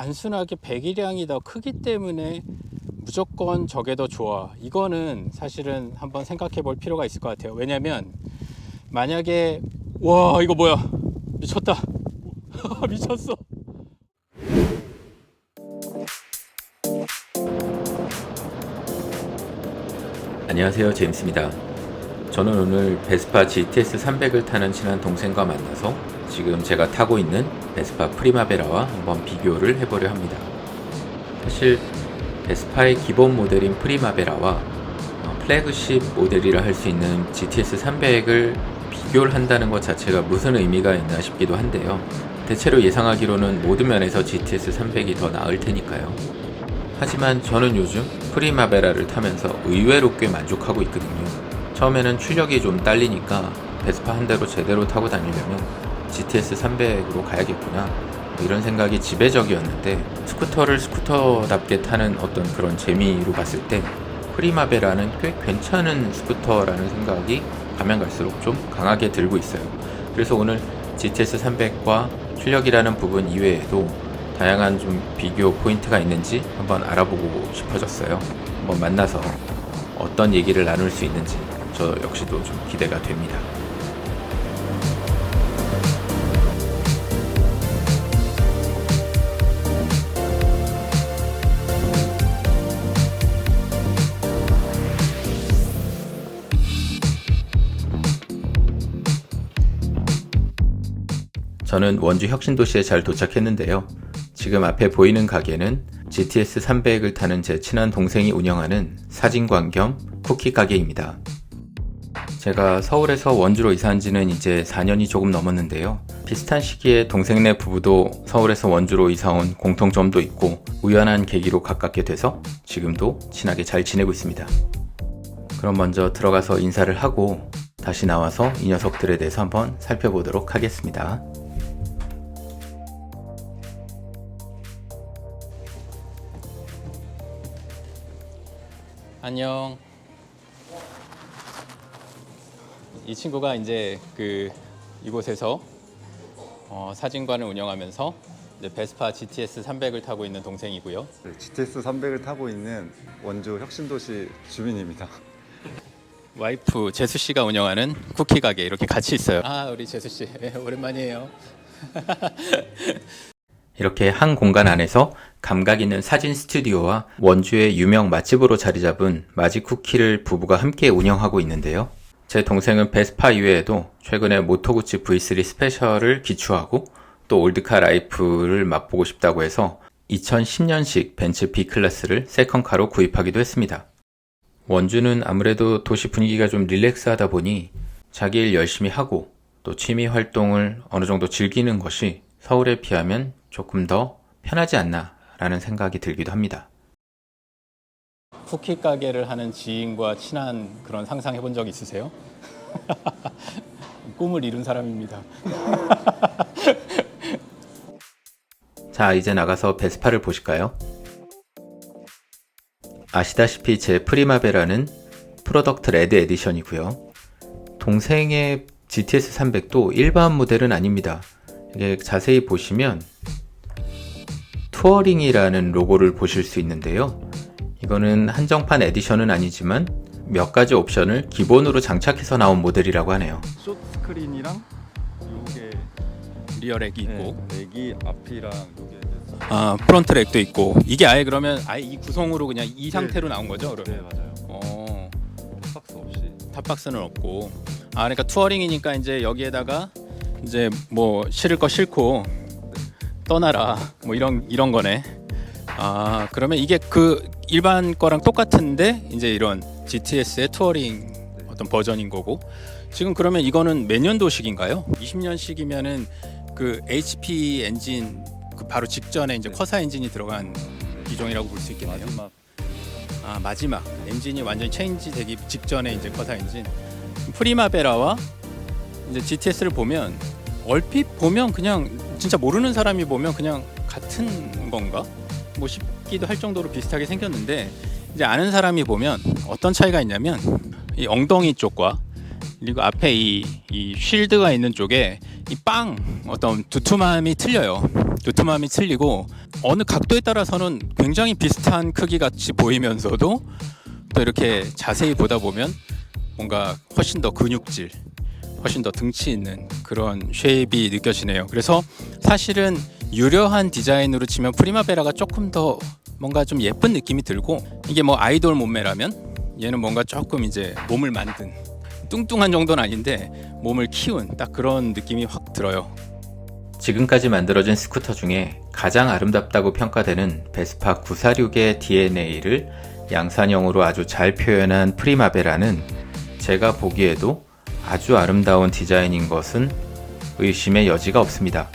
단순하게 배기량이 더 크기 때문에 무조건 저게 더 좋아. 이거는 사실은 한번 생각해 볼 필요가 있을 것 같아요. 왜냐면 만약에 와 이거 뭐야 미쳤다 미쳤어. 안녕하세요 제임스입니다 저는 오늘 베스파 GTS 300을 타는 친한 동생과 만나서 지금 제가 타고 있는 베스파 프리마베라와 한번 비교를 해보려 합니다. 사실 베스파의 기본 모델인 프리마베라와 어, 플래그십 모델이라 할 수 있는 GTS 300을 비교를 한다는 것 자체가 무슨 의미가 있나 싶기도 한데요. 대체로 예상하기로는 모든 면에서 GTS 300이 더 나을 테니까요. 하지만 저는 요즘 프리마베라를 타면서 의외로 꽤 만족하고 있거든요. 처음에는 출력이 좀 딸리니까 베스파 한 대로 제대로 타고 다니려면 GTS 300으로 가야겠구나. 뭐 이런 생각이 지배적이었는데 스쿠터를 스쿠터답게 타는 어떤 그런 재미로 봤을 때 프리마베라는 꽤 괜찮은 스쿠터라는 생각이 가면 갈수록 좀 강하게 들고 있어요. 그래서 오늘 GTS 300과 출력이라는 부분 이외에도 다양한 좀 비교 포인트가 있는지 한번 알아보고 싶어졌어요. 한번 만나서 어떤 얘기를 나눌 수 있는지 저 역시도 좀 기대가 됩니다. 저는 원주 혁신도시에 잘 도착했는데요. 지금 앞에 보이는 가게는 GTS 300을 타는 제 친한 동생이 운영하는 사진관 겸 쿠키 가게입니다. 제가 서울에서 원주로 이사한 지는 이제 4년이 조금 넘었는데요. 비슷한 시기에 동생네 부부도 서울에서 원주로 이사 온 공통점도 있고 우연한 계기로 가깝게 돼서 지금도 친하게 잘 지내고 있습니다. 그럼 먼저 들어가서 인사를 하고 다시 나와서 이 녀석들에 대해서 한번 살펴보도록 하겠습니다. 안녕. 이 친구가 이제 그 이곳에서 어, 사진관을 운영하면서 이제 베스파 GTS 300을 타고 있는 동생이고요. 네, GTS 300을 타고 있는 원주 혁신도시 주민입니다. 와이프 재수 씨가 운영하는 쿠키 가게 이렇게 같이 있어요. 아 우리 재수 씨 예, 오랜만이에요. 이렇게 한 공간 안에서 감각 있는 사진 스튜디오와 원주의 유명 맛집으로 자리 잡은 마지쿠키를 부부가 함께 운영하고 있는데요. 제 동생은 베스파 이외에도 최근에 모토구치 V3 스페셜을 기추하고 또 올드카 라이프를 맛보고 싶다고 해서 2010년식 벤츠 B클래스를 세컨카로 구입하기도 했습니다. 원주는 아무래도 도시 분위기가 좀 릴렉스하다 보니 자기 일 열심히 하고 또 취미 활동을 어느 정도 즐기는 것이 서울에 비하면 조금 더 편하지 않나 라는 생각이 들기도 합니다. 쿠키 가게를 하는 지인과 친한 그런 상상 해본 적 있으세요? 꿈을 이룬 사람입니다. 자, 이제 나가서 베스파를 보실까요? 아시다시피 제 프리마베라는 프로덕트 레드 에디션이고요. 동생의 GTS 300도 일반 모델은 아닙니다. 이게 자세히 보시면 투어링이라는 로고를 보실 수 있는데요. 이거는 한정판 에디션은 아니지만 몇 가지 옵션을 기본으로 장착해서 나온 모델이라고 하네요. 숏 스크린이랑 요게 리어 렉이 있고 네, 렉이 앞이랑 요게 아 프론트 렉도 있고 이게 아예 그러면 아예 이 구성으로 그냥 이 상태로 나온 거죠? 네 그러면 맞아요. 어, 박스 없이 탑박스는 없고 아 그러니까 투어링이니까 이제 여기에다가 이제 뭐 실을 거 실고 떠나라 뭐 이런 이런 거네. 아 그러면 이게 그 일반 거랑 똑같은데 이제 이런 GTS의 투어링 어떤 버전인 거고 지금 그러면 이거는 몇 년도식인가요? 20년식이면은 그 HP 엔진 그 바로 직전에 이제 네. 커사 엔진이 들어간 기종이라고 볼 수 있겠네요. 마지막 아 마지막 엔진이 완전히 체인지 되기 직전에 이제 커사 엔진 프리마베라와 이제 GTS를 보면 얼핏 보면 그냥 진짜 모르는 사람이 보면 그냥 같은 건가 뭐 싶기도 할 정도로 비슷하게 생겼는데 이제 아는 사람이 보면 어떤 차이가 있냐면 이 엉덩이 쪽과 그리고 앞에 이, 이 쉴드가 있는 쪽에 이 빵 어떤 두툼함이 틀려요. 두툼함이 틀리고 어느 각도에 따라서는 굉장히 비슷한 크기 같이 보이면서도 또 이렇게 자세히 보다 보면 뭔가 훨씬 더 근육질, 훨씬 더 등치 있는 그런 쉐입이 느껴지네요. 그래서 사실은 유려한 디자인으로 치면 프리마베라가 조금 더 뭔가 좀 예쁜 느낌이 들고 이게 뭐 아이돌 몸매라면 얘는 뭔가 조금 이제 몸을 만든 뚱뚱한 정도는 아닌데 몸을 키운 딱 그런 느낌이 확 들어요. 지금까지 만들어진 스쿠터 중에 가장 아름답다고 평가되는 베스파 946의 DNA를 양산형으로 아주 잘 표현한 프리마베라는 제가 보기에도 아주 아름다운 디자인인 것은 의심의 여지가 없습니다.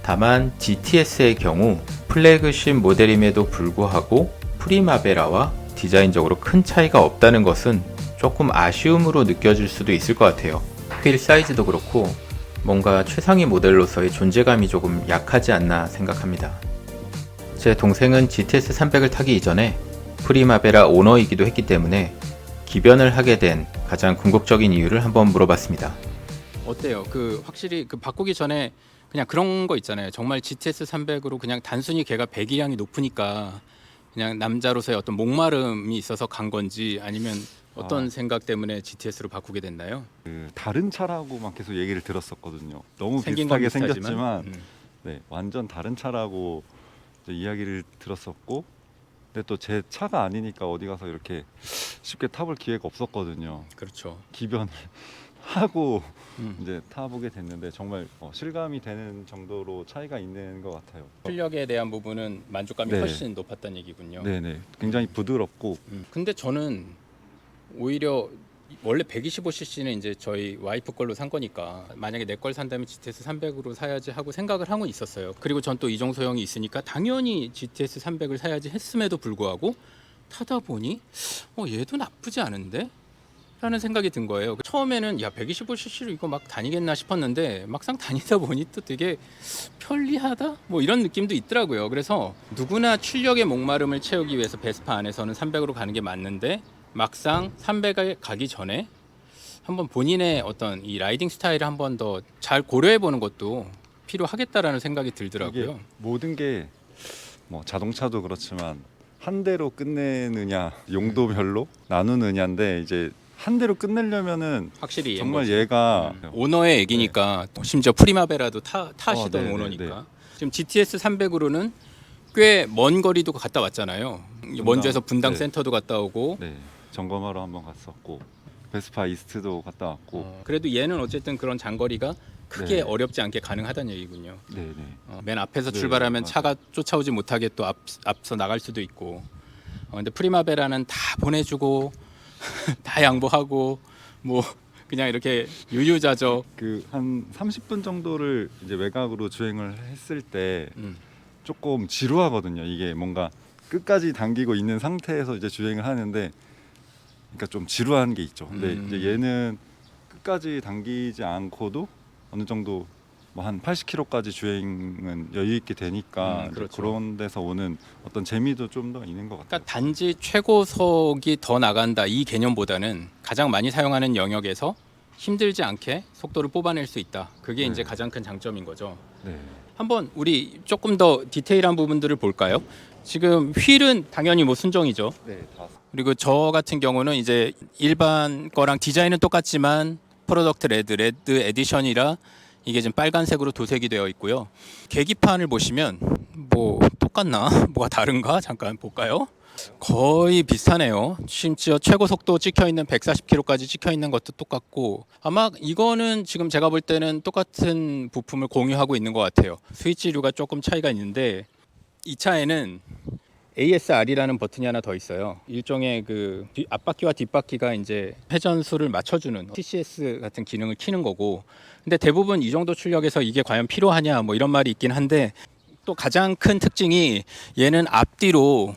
다만 GTS의 경우 플래그십 모델임에도 불구하고 프리마베라와 디자인적으로 큰 차이가 없다는 것은 조금 아쉬움으로 느껴질 수도 있을 것 같아요. 휠 사이즈도 그렇고 뭔가 최상위 모델로서의 존재감이 조금 약하지 않나 생각합니다. 제 동생은 GTS 300을 타기 이전에 프리마베라 오너이기도 했기 때문에 기변을 하게 된 가장 궁극적인 이유를 한번 물어봤습니다. 어때요? 그 확실히 그 바꾸기 전에 그냥 그런 거 있잖아요. 정말 GTS 300으로 그냥 단순히 걔가 배기량이 높으니까 그냥 남자로서의 어떤 목마름이 있어서 간 건지 아니면 어떤 아. 생각 때문에 GTS로 바꾸게 됐나요? 그 다른 차라고만 계속 얘기를 들었었거든요. 너무 생긴 건 비슷하게 비슷하지만, 생겼지만 음. 네, 완전 다른 차라고 이제 이야기를 들었었고 근데 또 제 차가 아니니까 어디 가서 이렇게 쉽게 타볼 기회가 없었거든요. 그렇죠. 기변을 하고 음. 이제 타보게 됐는데 정말 어, 실감이 되는 정도로 차이가 있는 것 같아요. 출력에 대한 부분은 만족감이 네. 훨씬 높았다는 얘기군요. 네네, 굉장히 부드럽고 음. 근데 저는 오히려 원래 125cc는 이제 저희 와이프 걸로 산 거니까 만약에 내 걸 산다면 GTS 300으로 사야지 하고 생각을 하고 있었어요. 그리고 전 또 이종 소형이 있으니까 당연히 GTS 300을 사야지 했음에도 불구하고 타다 보니 어 얘도 나쁘지 않은데 라는 생각이 든 거예요. 처음에는 야 125cc로 이거 막 다니겠나 싶었는데 막상 다니다 보니 또 되게 편리하다 뭐 이런 느낌도 있더라고요. 그래서 누구나 출력의 목마름을 채우기 위해서 베스파 안에서는 300으로 가는 게 맞는데 막상 300에 가기 전에 한번 본인의 어떤 이 라이딩 스타일을 한번 더 잘 고려해 보는 것도 필요하겠다라는 생각이 들더라고요. 모든 게 뭐 자동차도 그렇지만 한 대로 끝내느냐 용도별로 나누느냐인데 이제 한 대로 끝내려면은 확실히 정말 거지. 얘가 음, 오너의 얘기니까 또 심지어 프리마베라도 타, 타시던 어, 네, 네, 오너니까 네. 지금 GTS 300으로는 꽤 먼 거리도 갔다 왔잖아요. 원주에서 분당 네. 센터도 갔다 오고 네 점검하러 한번 갔었고 베스파 이스트도 갔다 왔고 어, 그래도 얘는 어쨌든 그런 장거리가 크게 네. 어렵지 않게 가능하다는 얘기군요. 네네 어, 맨 앞에서 네, 출발하면 맞아요. 차가 쫓아오지 못하게 또 앞, 앞서 나갈 수도 있고 어, 근데 프리마베라는 다 보내주고 다 양보하고 뭐 그냥 이렇게 유유자적 그 한 30분 정도를 이제 외곽으로 주행을 했을 때 음, 조금 지루하거든요. 이게 뭔가 끝까지 당기고 있는 상태에서 이제 주행을 하는데 그러니까 좀 지루한 게 있죠. 근데 음. 이제 얘는 끝까지 당기지 않고도 어느 정도 뭐 한 80km까지 주행은 여유 있게 되니까 음, 그렇죠. 그런 데서 오는 어떤 재미도 좀 더 있는 것 같아요. 그러니까 단지 최고속이 더 나간다 이 개념보다는 가장 많이 사용하는 영역에서 힘들지 않게 속도를 뽑아낼 수 있다. 그게 네. 이제 가장 큰 장점인 거죠. 네. 한번 우리 조금 더 디테일한 부분들을 볼까요? 지금 휠은 당연히 뭐 순정이죠. 네, 다 그리고 저 같은 경우는 이제 일반 거랑 디자인은 똑같지만 프로덕트 레드, 레드 에디션이라 이게 지금 빨간색으로 도색이 되어 있고요. 계기판을 보시면 뭐 똑같나? 뭐가 다른가? 잠깐 볼까요? 거의 비슷하네요. 심지어 최고 속도 찍혀 있는 140km까지 찍혀 있는 것도 똑같고 아마 이거는 지금 제가 볼 때는 똑같은 부품을 공유하고 있는 것 같아요. 스위치류가 조금 차이가 있는데 이 차에는 ASR이라는 버튼이 하나 더 있어요. 일종의 그 뒤- 앞바퀴와 뒷바퀴가 이제 회전수를 맞춰주는 TCS 같은 기능을 키는 거고. 근데 대부분 이 정도 출력에서 이게 과연 필요하냐 뭐 이런 말이 있긴 한데 또 가장 큰 특징이 얘는 앞뒤로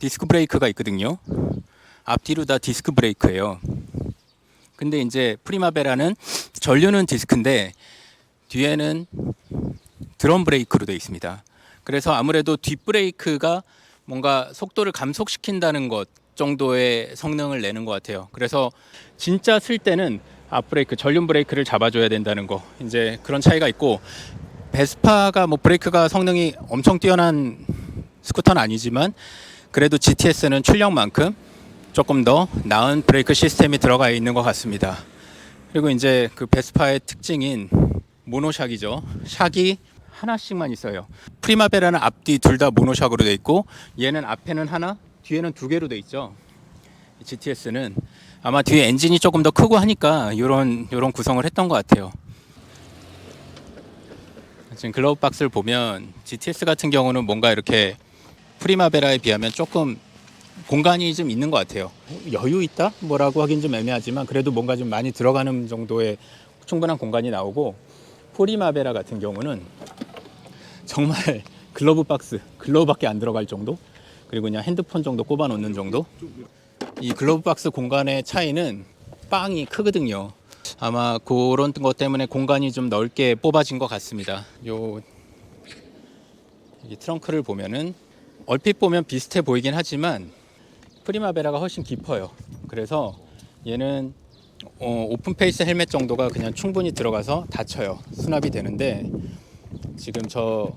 디스크 브레이크가 있거든요. 앞뒤로 다 디스크 브레이크예요. 근데 이제 프리마베라는 전류는 디스크인데 뒤에는 드럼 브레이크로 되어 있습니다. 그래서 아무래도 뒷 브레이크가 뭔가 속도를 감속시킨다는 것 정도의 성능을 내는 것 같아요. 그래서 진짜 쓸 때는 앞 브레이크, 전륜 브레이크를 잡아줘야 된다는 거 이제 그런 차이가 있고 베스파가 뭐 브레이크가 성능이 엄청 뛰어난 스쿠터는 아니지만 그래도 GTS는 출력만큼 조금 더 나은 브레이크 시스템이 들어가 있는 것 같습니다. 그리고 이제 그 베스파의 특징인 모노샥이죠. 샥이 하나씩만 있어요. 프리마베라는 앞뒤 둘 다 모노샥으로 돼 있고 얘는 앞에는 하나, 뒤에는 두 개로 돼 있죠. GTS는 아마 뒤에 엔진이 조금 더 크고 하니까 이런 이런 구성을 했던 것 같아요. 지금 글러브 박스를 보면 GTS 같은 경우는 뭔가 이렇게 프리마베라에 비하면 조금 공간이 좀 있는 것 같아요. 여유 있다? 뭐라고 하긴 좀 애매하지만 그래도 뭔가 좀 많이 들어가는 정도의 충분한 공간이 나오고 프리마베라 같은 경우는 정말 글러브 박스, 글러브밖에 안 들어갈 정도? 그리고 그냥 핸드폰 정도 꼽아 놓는 정도? 이 글러브 박스 공간의 차이는 빵이 크거든요. 아마 그런 것 때문에 공간이 좀 넓게 뽑아진 것 같습니다. 요이 트렁크를 보면은 얼핏 보면 비슷해 보이긴 하지만 프리마베라가 훨씬 깊어요. 그래서 얘는 어, 오픈 페이스 헬멧 정도가 그냥 충분히 들어가서 닫혀요. 수납이 되는데 지금 저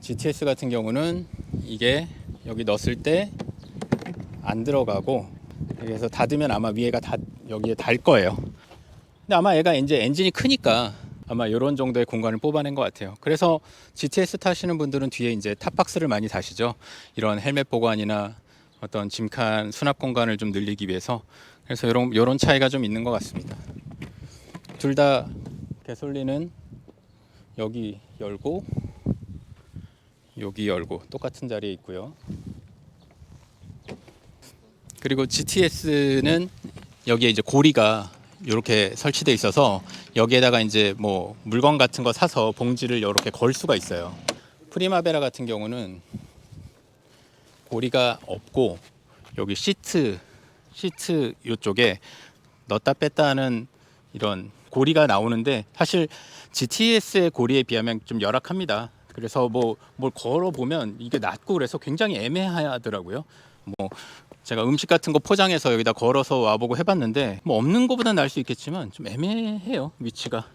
GTS 같은 경우는 이게 여기 넣었을 때 안 들어가고 그래서 닫으면 아마 위에가 다 여기에 달 거예요. 근데 아마 얘가 이제 엔진이 크니까 아마 이런 정도의 공간을 뽑아낸 것 같아요. 그래서 GTS 타시는 분들은 뒤에 이제 탑박스를 많이 다시죠. 이런 헬멧 보관이나 어떤 짐칸 수납 공간을 좀 늘리기 위해서 그래서 이런 이런 차이가 좀 있는 것 같습니다. 둘 다 개솔리는 여기 열고 여기 열고 똑같은 자리에 있고요. 그리고 GTS는 여기에 이제 고리가 이렇게 설치돼 있어서 여기에다가 이제 뭐 물건 같은 거 사서 봉지를 이렇게 걸 수가 있어요. 프리마베라 같은 경우는 고리가 없고 여기 시트 시트 이쪽에 넣었다 뺐다 하는 이런 고리가 나오는데 사실 GTS의 고리에 비하면 좀 열악합니다. 그래서 뭐 뭘 걸어 보면 이게 낮고 그래서 굉장히 애매하더라고요. 뭐 제가 음식 같은 거 포장해서 여기다 걸어서 와보고 해봤는데 뭐 없는 것보다 나을 수 있겠지만 좀 애매해요 위치가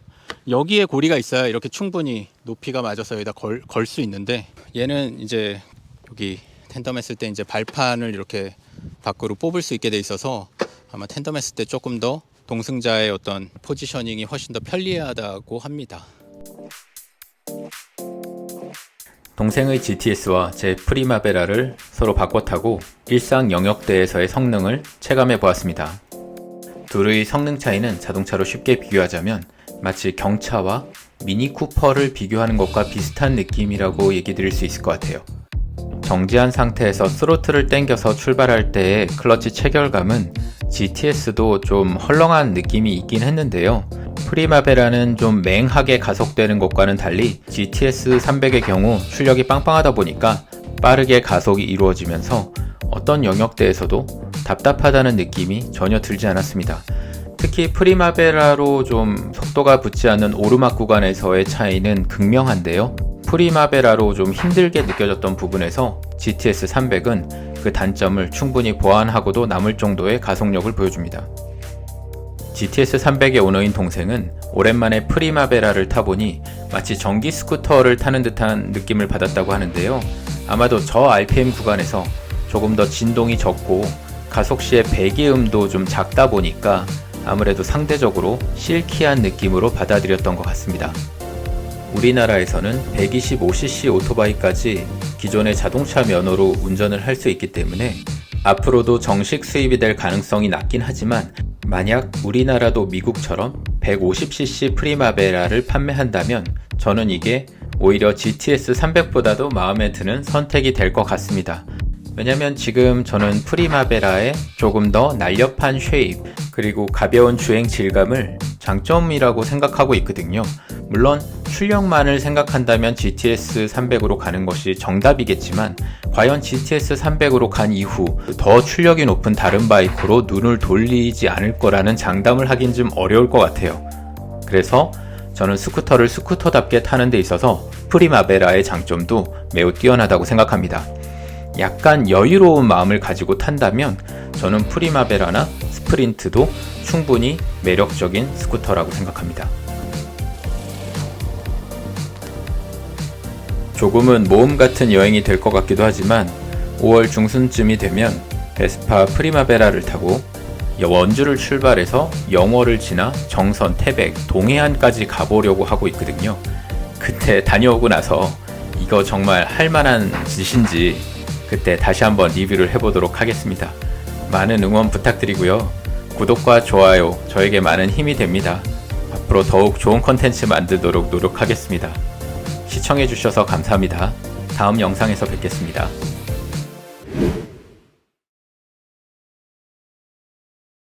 여기에 고리가 있어야 이렇게 충분히 높이가 맞아서 여기다 걸걸수 있는데 얘는 이제 여기 텐덤 했을 때 이제 발판을 이렇게 밖으로 뽑을 수 있게 돼 있어서 아마 텐덤 했을 때 조금 더 동승자의 어떤 포지셔닝이 훨씬 더 편리하다고 합니다. 동생의 GTS와 제 프리마베라를 서로 바꿔 타고 일상 영역대에서의 성능을 체감해 보았습니다. 둘의 성능 차이는 자동차로 쉽게 비교하자면 마치 경차와 미니 쿠퍼를 비교하는 것과 비슷한 느낌이라고 얘기 드릴 수 있을 것 같아요. 정지한 상태에서 스로틀을 당겨서 출발할 때의 클러치 체결감은 GTS도 좀 헐렁한 느낌이 있긴 했는데요. 프리마베라는 좀 맹하게 가속되는 것과는 달리 GTS 300의 경우 출력이 빵빵하다 보니까 빠르게 가속이 이루어지면서 어떤 영역대에서도 답답하다는 느낌이 전혀 들지 않았습니다. 특히 프리마베라로 좀 속도가 붙지 않는 오르막 구간에서의 차이는 극명한데요. 프리마베라로 좀 힘들게 느껴졌던 부분에서 GTS 300은 그 단점을 충분히 보완하고도 남을 정도의 가속력을 보여줍니다. GTS 300의 오너인 동생은 오랜만에 프리마베라를 타보니 마치 전기 스쿠터를 타는 듯한 느낌을 받았다고 하는데요. 아마도 저 RPM 구간에서 조금 더 진동이 적고 가속 시의 배기음도 좀 작다 보니까 아무래도 상대적으로 실키한 느낌으로 받아들였던 것 같습니다. 우리나라에서는 125cc 오토바이까지 기존의 자동차 면허로 운전을 할 수 있기 때문에 앞으로도 정식 수입이 될 가능성이 낮긴 하지만 만약 우리나라도 미국처럼 150cc 프리마베라를 판매한다면 저는 이게 오히려 GTS 300보다도 마음에 드는 선택이 될 것 같습니다. 왜냐면 지금 저는 프리마베라의 조금 더 날렵한 쉐입 그리고 가벼운 주행 질감을 장점이라고 생각하고 있거든요. 물론 출력만을 생각한다면 GTS 300으로 가는 것이 정답이겠지만 과연 GTS 300으로 간 이후 더 출력이 높은 다른 바이크로 눈을 돌리지 않을 거라는 장담을 하긴 좀 어려울 것 같아요. 그래서 저는 스쿠터를 스쿠터답게 타는 데 있어서 프리마베라의 장점도 매우 뛰어나다고 생각합니다. 약간 여유로운 마음을 가지고 탄다면 저는 프리마베라나 스프린트도 충분히 매력적인 스쿠터라고 생각합니다. 조금은 모험 같은 여행이 될 것 같기도 하지만 5월 중순쯤이 되면 베스파 프리마베라를 타고 원주를 출발해서 영월을 지나 정선, 태백, 동해안까지 가보려고 하고 있거든요. 그때 다녀오고 나서 이거 정말 할 만한 짓인지 그때 다시 한번 리뷰를 해보도록 하겠습니다. 많은 응원 부탁드리고요. 구독과 좋아요 저에게 많은 힘이 됩니다. 앞으로 더욱 좋은 컨텐츠 만들도록 노력하겠습니다. 시청해주셔서 감사합니다. 다음 영상에서 뵙겠습니다.